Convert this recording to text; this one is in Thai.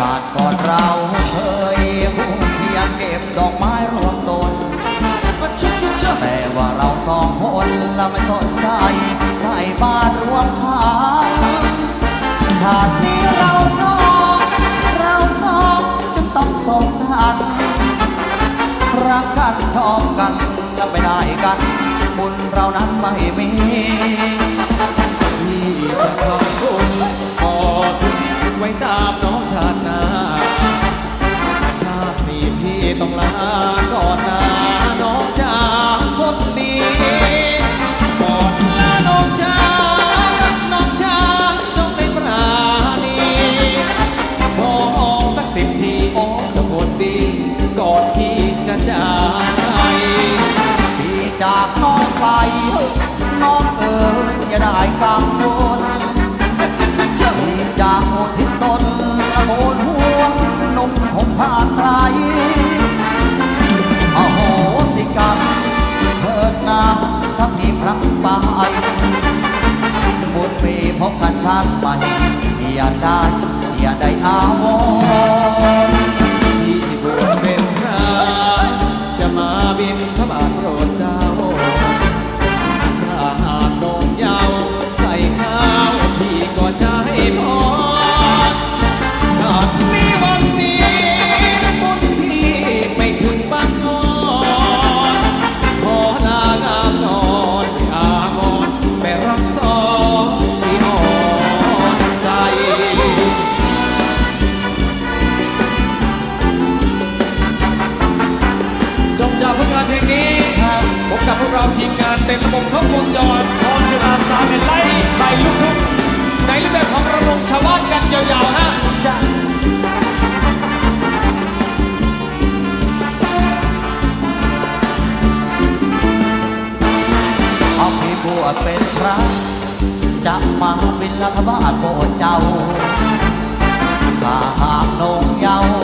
ชาติก่อนเราเคยคู่เพียงเก็บดอกไม้รวมตนแต่ว่าเราสองคนเราไม่สนใจ ใส่บาตรรวมขายชาตินี้เราสองเราสองจะต้องสงสารรักกันชอบกันแล้วไปได้กัน บุญเรานั้นไม่มี จะคนดีก่อนที่จะจากไปที่จากน้องไปน้องเอ๋ยอย่าได้กังวลที่จากโอทิศตนโมนหัวนมห่มผ้าไตรอโหสิกรรมเถิดนาถ้าพี่พลั้งไปบุญมีพบกันชาติใหม่อย่าได้อย่าได้อาวร บินพระบาทโปรดเจ้า ถ้าหากนงยาวใส่ข้าวพี่ก็จะให้พรชาตินี้วันนี้บุญพี่ไม่ถึงบ้านนอนขอลางามนอนอามอนไปรักสอ จบจาผลงานเพลงนี้พบผมกับพวกเราทีมงานเต็มระบบครบวงจรพร้อมจุฬาสามเป็นไล่ไปลูกทุ่งในรูปแบบของระบบชาวบ้านกันยาวๆฮะจะเอาพี่บวชเป็นพระจะมาบินรัฐบาลโปรดเจ้าถ้าหากนงเยาว